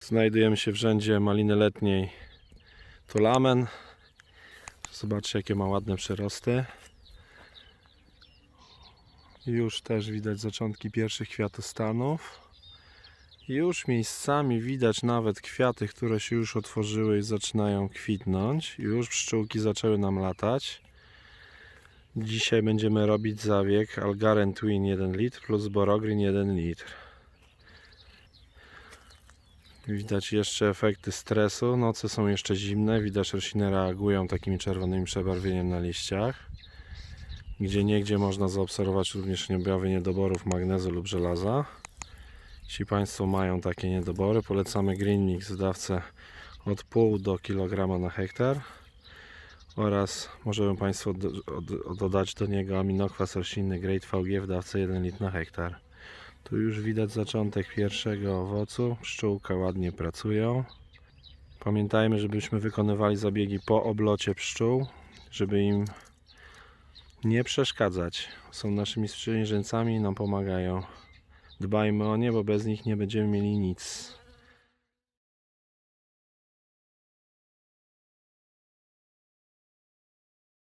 Znajdujemy się w rzędzie maliny letniej Tolamen. Zobaczcie jakie ma ładne przyrosty. Już też widać zaczątki pierwszych kwiatostanów. Już miejscami widać nawet kwiaty, które się już otworzyły i zaczynają kwitnąć. Już pszczółki zaczęły nam latać. Dzisiaj będziemy robić zabieg Algaren Twin 1 litr plus Borogreen 1 litr. Widać jeszcze efekty stresu. Noce są jeszcze zimne. Widać rośliny reagują takimi czerwonymi przebarwieniem na liściach. Gdzie niegdzie można zaobserwować również objawy niedoborów magnezu lub żelaza. Jeśli Państwo mają takie niedobory, polecamy Green Mix w dawce od pół do kilograma na hektar oraz możemy Państwo do, od, dodać do niego aminokwas roślinny Great VG w dawce 1 litr na hektar. Tu już widać zaczątek pierwszego owocu. Pszczółka ładnie pracują. Pamiętajmy, żebyśmy wykonywali zabiegi po oblocie pszczół, żeby im nie przeszkadzać. Są naszymi sprzymierzeńcami i nam pomagają. Dbajmy o nie, bo bez nich nie będziemy mieli nic.